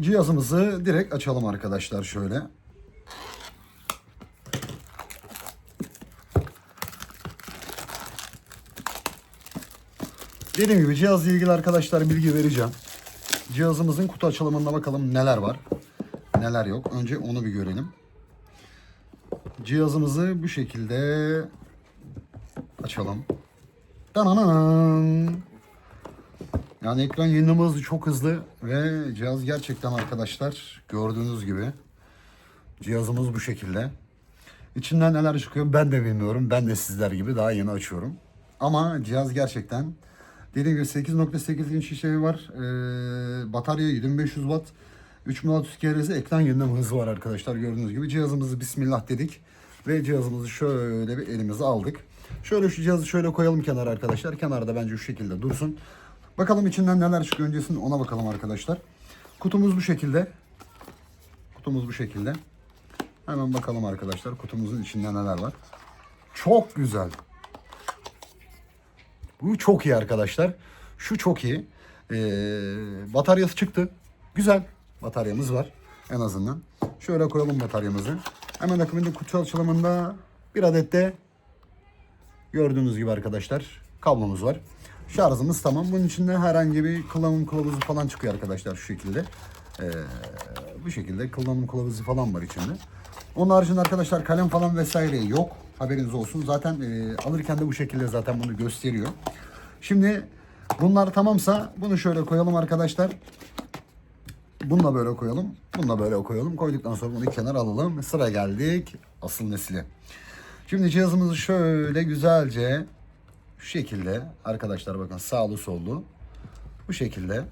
cihazımızı direkt açalım arkadaşlar şöyle. Dediğim gibi cihazla ilgili arkadaşlar bilgi vereceğim. Cihazımızın kutu açılımında bakalım neler var. Neler yok. Önce onu bir görelim. Cihazımızı bu şekilde açalım. Dananan. Yani ekran yenileme hızı çok hızlı ve cihaz gerçekten arkadaşlar gördüğünüz gibi cihazımız bu şekilde. İçinden neler çıkıyor ben de bilmiyorum. Ben de sizler gibi daha yeni açıyorum. Ama cihaz gerçekten dediğim gibi 8.8 inç şey var. Ee, batarya 7500 watt. 3600 Hz ekran yenileme hızı var arkadaşlar gördüğünüz gibi. Cihazımızı bismillah dedik. Ve cihazımızı şöyle bir elimize aldık. Şöyle şu cihazı şöyle koyalım kenara arkadaşlar. Kenarda bence şu şekilde dursun. Bakalım içinden neler çıkıyor öncesinde ona bakalım arkadaşlar. Kutumuz bu şekilde. Kutumuz bu şekilde. Hemen bakalım arkadaşlar kutumuzun içinde neler var. Çok güzel. Bu çok iyi arkadaşlar. Şu çok iyi. Ee, bataryası çıktı. Güzel. Bataryamız var en azından. Şöyle koyalım bataryamızı. Hemen akabinde kutu açılımında bir adet de gördüğünüz gibi arkadaşlar kablomuz var. Şarjımız tamam. Bunun içinde herhangi bir kullanım kılavuzu falan çıkıyor arkadaşlar şu şekilde. Ee, bu şekilde kullanım kılavuzu falan var içinde. Onun haricinde arkadaşlar kalem falan vesaire yok. Haberiniz olsun. Zaten e, alırken de bu şekilde zaten bunu gösteriyor. Şimdi bunlar tamamsa bunu şöyle koyalım arkadaşlar. Bunu da böyle koyalım. Bunu da böyle koyalım. Koyduktan sonra bunu kenara alalım. Sıra geldik asıl nesile. Şimdi cihazımızı şöyle güzelce şu şekilde arkadaşlar bakın sağlı sollu bu şekilde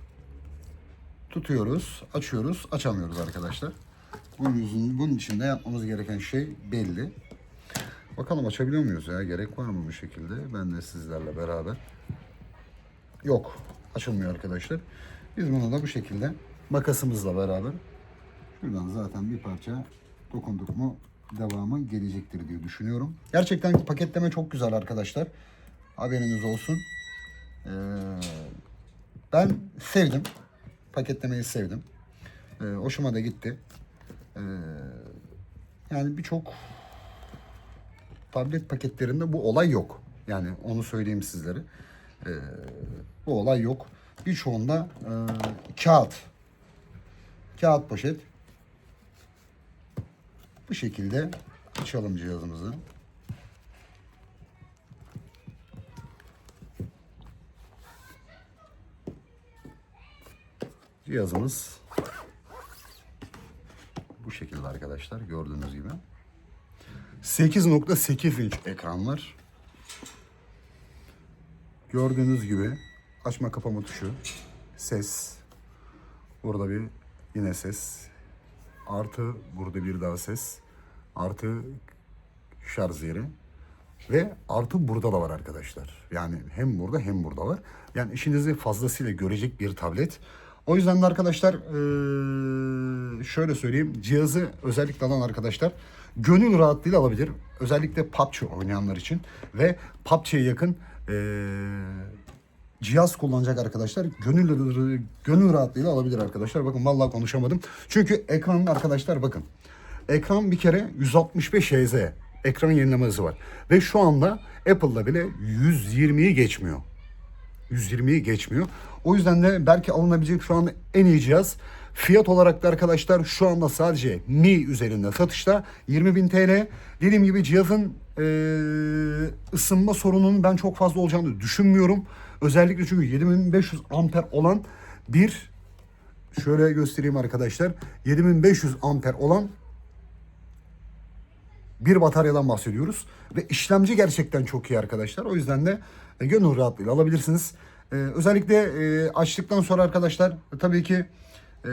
tutuyoruz, açıyoruz, açamıyoruz arkadaşlar. Bunun, yüzün, bunun için de yapmamız gereken şey belli. Bakalım açabiliyor muyuz ya? Gerek var mı bu şekilde? Ben de sizlerle beraber. Yok. Açılmıyor arkadaşlar. Biz bunu da bu şekilde makasımızla beraber şuradan zaten bir parça dokunduk mu devamı gelecektir diye düşünüyorum. Gerçekten paketleme çok güzel arkadaşlar. Haberiniz olsun. Ee, ben sevdim. Paketlemeyi sevdim. Ee, hoşuma da gitti. Ee, yani birçok tablet paketlerinde bu olay yok. Yani onu söyleyeyim sizlere. Ee, bu olay yok. Birçoğunda e, kağıt. Kağıt poşet. Bu şekilde açalım cihazımızı. Cihazımız bu şekilde arkadaşlar gördüğünüz gibi. 8.8 inç ekran var. Gördüğünüz gibi açma kapama tuşu, ses, burada bir yine ses, artı burada bir daha ses, artı şarj yeri ve artı burada da var arkadaşlar. Yani hem burada hem burada var. Yani işinizi fazlasıyla görecek bir tablet. O yüzden de arkadaşlar şöyle söyleyeyim. Cihazı özellikle alan arkadaşlar gönül rahatlığıyla alabilir. Özellikle PUBG oynayanlar için ve PUBG'ye yakın cihaz kullanacak arkadaşlar gönül gönül rahatlığıyla alabilir arkadaşlar. Bakın vallahi konuşamadım. Çünkü ekranın arkadaşlar bakın. Ekran bir kere 165 Hz ekran yenileme hızı var. Ve şu anda Apple'da bile 120'yi geçmiyor. 120'yi geçmiyor. O yüzden de belki alınabilecek şu anda en iyi cihaz. Fiyat olarak da arkadaşlar şu anda sadece Mi üzerinde satışta 20.000 TL. Dediğim gibi cihazın eee, ısınma sorununun ben çok fazla olacağını düşünmüyorum. Özellikle çünkü 7500 amper olan bir şöyle göstereyim arkadaşlar. 7500 amper olan bir bataryadan bahsediyoruz. Ve işlemci gerçekten çok iyi arkadaşlar. O yüzden de e, gönül rahatlığıyla alabilirsiniz. E, özellikle e, açtıktan sonra arkadaşlar e, tabii ki e,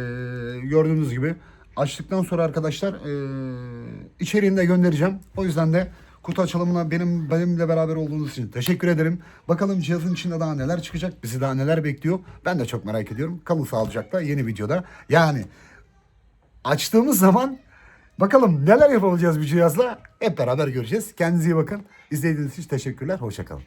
gördüğünüz gibi açtıktan sonra arkadaşlar e, içeriğini de göndereceğim. O yüzden de kutu açılımına benim benimle beraber olduğunuz için teşekkür ederim. Bakalım cihazın içinde daha neler çıkacak, bizi daha neler bekliyor. Ben de çok merak ediyorum. Kalın sağlıcakla yeni videoda. Yani açtığımız zaman bakalım neler yapabileceğiz bu cihazla hep beraber göreceğiz. Kendinize iyi bakın. İzlediğiniz için teşekkürler. Hoşçakalın.